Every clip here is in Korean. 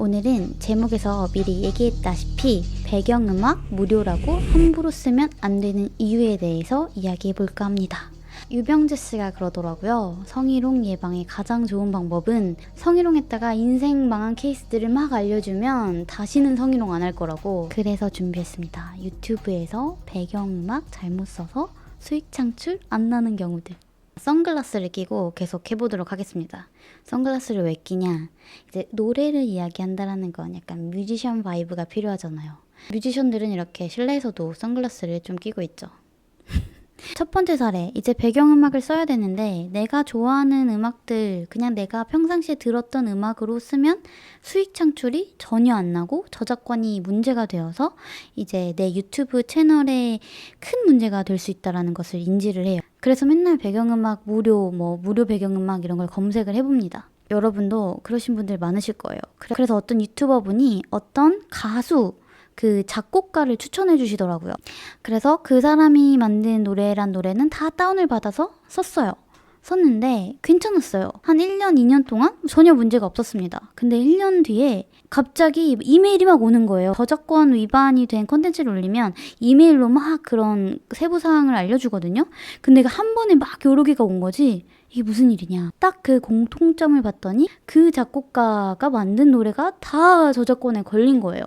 오늘은 제목에서 미리 얘기했다시피 배경음악 무료라고 함부로 쓰면 안 되는 이유에 대해서 이야기해 볼까 합니다. 유병재 씨가 그러더라고요. 성희롱 예방의 가장 좋은 방법은 성희롱했다가 인생 망한 케이스들을 막 알려주면 다시는 성희롱 안 할 거라고. 그래서 준비했습니다. 유튜브에서 배경음악 잘못 써서 수익 창출 안 나는 경우들. 선글라스를 끼고 계속 해보도록 하겠습니다. 선글라스를 왜 끼냐? 이제 노래를 이야기한다라는 건 약간 뮤지션 바이브가 필요하잖아요. 뮤지션들은 이렇게 실내에서도 선글라스를 좀 끼고 있죠. 첫 번째 사례. 이제 배경음악을 써야 되는데 내가 좋아하는 음악들 그냥 내가 평상시에 들었던 음악으로 쓰면 수익 창출이 전혀 안 나고 저작권이 문제가 되어서 이제 내 유튜브 채널에 큰 문제가 될 수 있다라는 것을 인지를 해요. 그래서 맨날 배경음악 무료 뭐 무료 배경음악 이런 걸 검색을 해봅니다. 여러분도 그러신 분들 많으실 거예요. 그래- 그래서 어떤 유튜버 분이 어떤 가수 그 작곡가를 추천해 주시더라고요. 그래서 그 사람이 만든 노래란 노래는 다 다운을 받아서 썼어요. 썼는데 괜찮았어요. 한 1년, 2년 동안 전혀 문제가 없었습니다. 근데 1년 뒤에 갑자기 이메일이 막 오는 거예요. 저작권 위반이 된 컨텐츠를 올리면 이메일로 막 그런 세부 사항을 알려주거든요. 근데 그한 번에 막 여러 개가 온 거지. 이게 무슨 일이냐. 딱 그 공통점을 봤더니 그 작곡가가 만든 노래가 다 저작권에 걸린 거예요.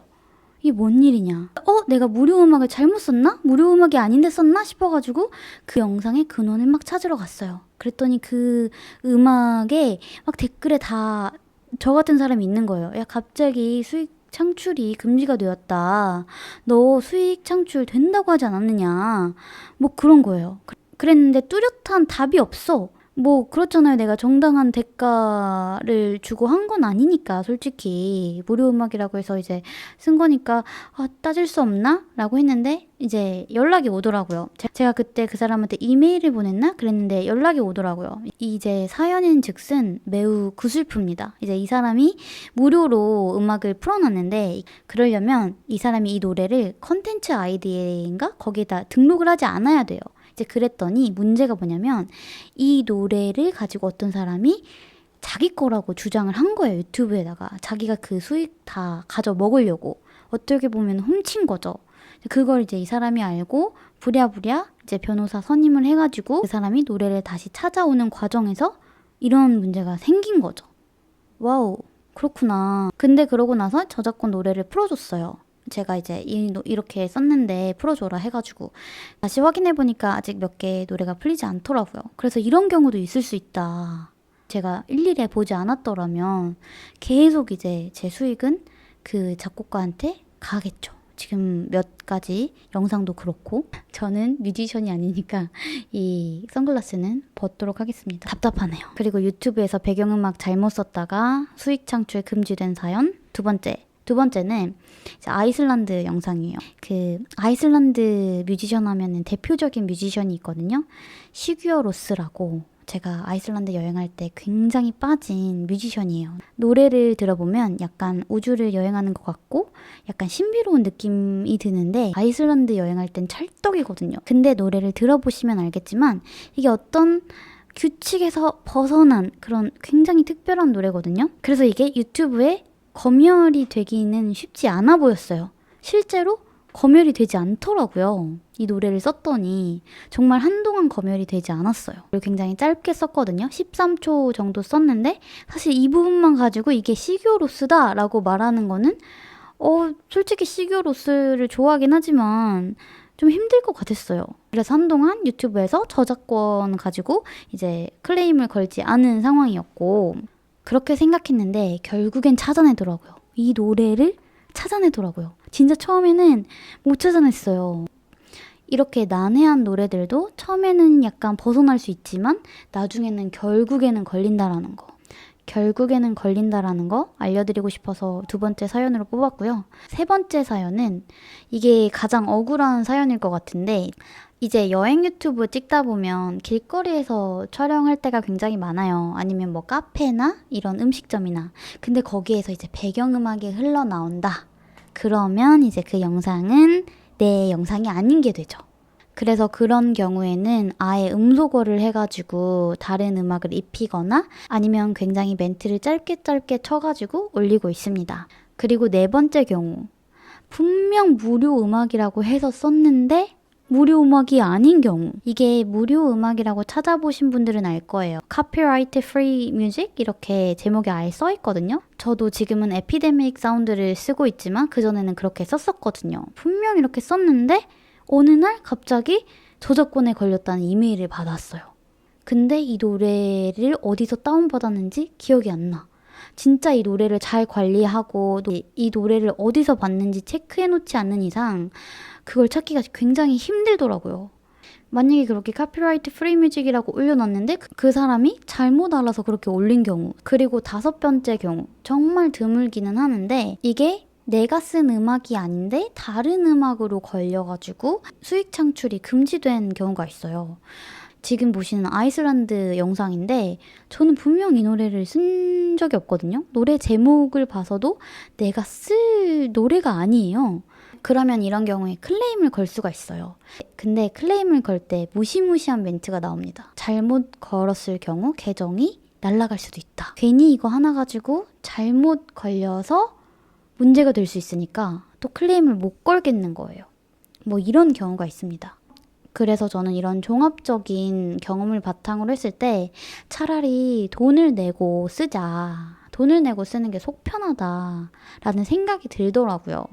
이게 뭔 일이냐. 어? 내가 무료 음악을 잘못 썼나? 무료 음악이 아닌데 썼나? 싶어가지고 그 영상의 근원을 막 찾으러 갔어요. 그랬더니 그 음악에 막 댓글에 다 저 같은 사람이 있는 거예요. 야, 갑자기 수익 창출이 금지가 되었다. 너 수익 창출 된다고 하지 않았느냐. 뭐 그런 거예요. 그- 그랬는데 뚜렷한 답이 없어. 뭐 그렇잖아요. 내가 정당한 대가를 주고 한 건 아니니까 솔직히 무료 음악이라고 해서 이제 쓴 거니까 아, 따질 수 없나? 라고 했는데 이제 연락이 오더라고요. 제- 제가 그때 그 사람한테 이메일을 보냈나? 그랬는데 연락이 오더라고요. 이제 사연인 즉슨 매우 구슬픕니다. 이제 이 사람이 무료로 음악을 풀어놨는데 그러려면 이 사람이 이 노래를 컨텐츠 아이디인가? 거기에다 등록을 하지 않아야 돼요. 이제 그랬더니 문제가 뭐냐면 이 노래를 가지고 어떤 사람이 자기 거라고 주장을 한 거예요 유튜브에다가. 자기가 그 수익 다 가져 먹으려고. 어떻게 보면 훔친 거죠. 그걸 이제 이 사람이 알고 부랴부랴 이제 변호사 선임을 해가지고 그 사람이 노래를 다시 찾아오는 과정에서 이런 문제가 생긴 거죠. 와우 그렇구나. 근데 그러고 나서 저작권 노래를 풀어줬어요 제가 이제 이, 노- 이렇게 썼는데 풀어줘라 해가지고 다시 확인해 보니까 아직 몇 개 노래가 풀리지 않더라고요. 그래서 이런 경우도 있을 수 있다. 제가 일일이 보지 않았더라면 계속 이제 제 수익은 그 작곡가한테 가겠죠. 지금 몇 가지 영상도 그렇고 저는 뮤지션이 아니니까 이 선글라스는 벗도록 하겠습니다. 답답하네요. 그리고 유튜브에서 배경음악 잘못 썼다가 수익 창출 금지된 사연 두 번째. 두 번째는 아이슬란드 영상이에요. 그 아이슬란드 뮤지션 하면은 대표적인 뮤지션이 있거든요. 시규어 로스라고 제가 아이슬란드 여행할 때 굉장히 빠진 뮤지션이에요. 노래를 들어보면 약간 우주를 여행하는 것 같고 약간 신비로운 느낌이 드는데 아이슬란드 여행할 땐 찰떡이거든요. 근데 노래를 들어보시면 알겠지만 이게 어떤 규칙에서 벗어난 그런 굉장히 특별한 노래거든요. 그래서 이게 유튜브에 검열이 되기는 쉽지 않아 보였어요. 실제로 검열이 되지 않더라고요. 이 노래를 썼더니 정말 한동안 검열이 되지 않았어요. 굉장히 짧게 썼거든요. 13초 정도 썼는데 사실 이 부분만 가지고 이게 시교로스다라고 말하는 거는 어 솔직히 시교로스를 좋아하긴 하지만 좀 힘들 것 같았어요. 그래서 한동안 유튜브에서 저작권 가지고 이제 클레임을 걸지 않은 상황이었고 그렇게 생각했는데 결국엔 찾아내더라고요. 이 노래를 찾아내더라고요. 진짜 처음에는 못 찾아냈어요. 이렇게 난해한 노래들도 처음에는 약간 벗어날 수 있지만 나중에는 결국에는 걸린다라는 거. 결국에는 걸린다라는 거 알려드리고 싶어서 두 번째 사연으로 뽑았고요. 세 번째 사연은 이게 가장 억울한 사연일 것 같은데 이제 여행 유튜브 찍다 보면 길거리에서 촬영할 때가 굉장히 많아요. 아니면 뭐 카페나 이런 음식점이나. 근데 거기에서 이제 배경음악이 흘러나온다. 그러면 이제 그 영상은 내 영상이 아닌 게 되죠. 그래서 그런 경우에는 아예 음소거를 해가지고 다른 음악을 입히거나 아니면 굉장히 멘트를 짧게 짧게 쳐가지고 올리고 있습니다. 그리고 네 번째 경우. 분명 무료 음악이라고 해서 썼는데 무료 음악이 아닌 경우. 이게 무료 음악이라고 찾아보신 분들은 알 거예요. Copyright Free Music 이렇게 제목에 아예 써 있거든요. 저도 지금은 에피데믹 사운드를 쓰고 있지만 그전에는 그렇게 썼었거든요. 분명 이렇게 썼는데 어느 날 갑자기 저작권에 걸렸다는 이메일을 받았어요. 근데 이 노래를 어디서 다운받았는지 기억이 안 나. 진짜 이 노래를 잘 관리하고 이- 이 노래를 어디서 봤는지 체크해 놓지 않는 이상 그걸 찾기가 굉장히 힘들더라고요. 만약에 그렇게 카피라이트 프리 뮤직이라고 올려놨는데 그- 그 사람이 잘못 알아서 그렇게 올린 경우 그리고 다섯 번째 경우 정말 드물기는 하는데 이게 내가 쓴 음악이 아닌데 다른 음악으로 걸려가지고 수익 창출이 금지된 경우가 있어요. 지금 보시는 아이슬란드 영상인데 저는 분명 이 노래를 쓴 적이 없거든요. 노래 제목을 봐서도 내가 쓸 노래가 아니에요. 그러면 이런 경우에 클레임을 걸 수가 있어요. 근데 클레임을 걸 때 무시무시한 멘트가 나옵니다. 잘못 걸었을 경우 계정이 날아갈 수도 있다. 괜히 이거 하나 가지고 잘못 걸려서 문제가 될 수 있으니까 또 클레임을 못 걸겠는 거예요. 뭐 이런 경우가 있습니다. 그래서 저는 이런 종합적인 경험을 바탕으로 했을 때 차라리 돈을 내고 쓰자. 돈을 내고 쓰는 게 속 편하다라는 생각이 들더라고요.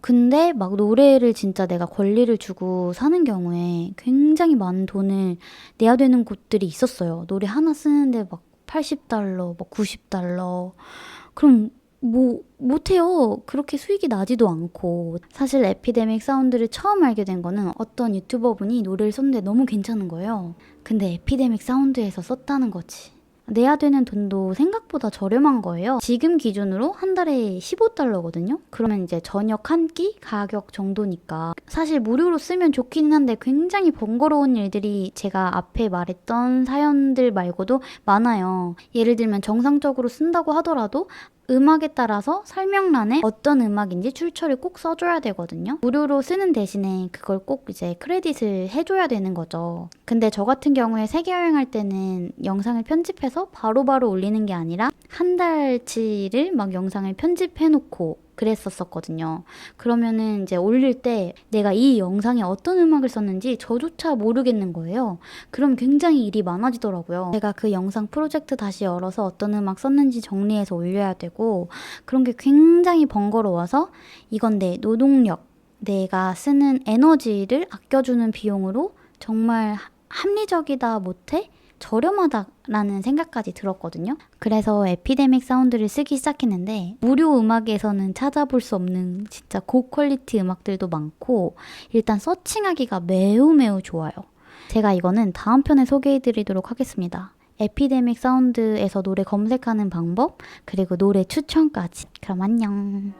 근데 막 노래를 진짜 내가 권리를 주고 사는 경우에 굉장히 많은 돈을 내야 되는 곳들이 있었어요. 노래 하나 쓰는데 막 80달러, 막 90달러. 그럼 뭐 못해요. 그렇게 수익이 나지도 않고 사실 에피데믹 사운드를 처음 알게 된 거는 어떤 유튜버분이 노래를 썼는데 너무 괜찮은 거예요. 근데 에피데믹 사운드에서 썼다는 거지. 내야 되는 돈도 생각보다 저렴한 거예요. 지금 기준으로 한 달에 15달러거든요. 그러면 이제 저녁 한 끼 가격 정도니까 사실 무료로 쓰면 좋기는 한데 굉장히 번거로운 일들이 제가 앞에 말했던 사연들 말고도 많아요. 예를 들면 정상적으로 쓴다고 하더라도 음악에 따라서 설명란에 어떤 음악인지 출처를 꼭 써줘야 되거든요. 무료로 쓰는 대신에 그걸 꼭 이제 크레딧을 해줘야 되는 거죠. 근데 저 같은 경우에 세계 여행할 때는 영상을 편집해서 바로바로 올리는 게 아니라 한 달치를 막 영상을 편집해놓고 그랬었었거든요. 그러면은 이제 올릴 때 내가 이 영상에 어떤 음악을 썼는지 저조차 모르겠는 거예요. 그럼 굉장히 일이 많아지더라고요. 제가 그 영상 프로젝트 다시 열어서 어떤 음악 썼는지 정리해서 올려야 되고 그런 게 굉장히 번거로워서 이건 내 노동력, 내가 쓰는 에너지를 아껴주는 비용으로 정말 합리적이다 못해 저렴하다라는 생각까지 들었거든요. 그래서 에피데믹 사운드를 쓰기 시작했는데 무료 음악에서는 찾아볼 수 없는 진짜 고퀄리티 음악들도 많고 일단 서칭하기가 매우 매우 좋아요. 제가 이거는 다음 편에 소개해 드리도록 하겠습니다. 에피데믹 사운드에서 노래 검색하는 방법, 그리고 노래 추천까지. 그럼 안녕.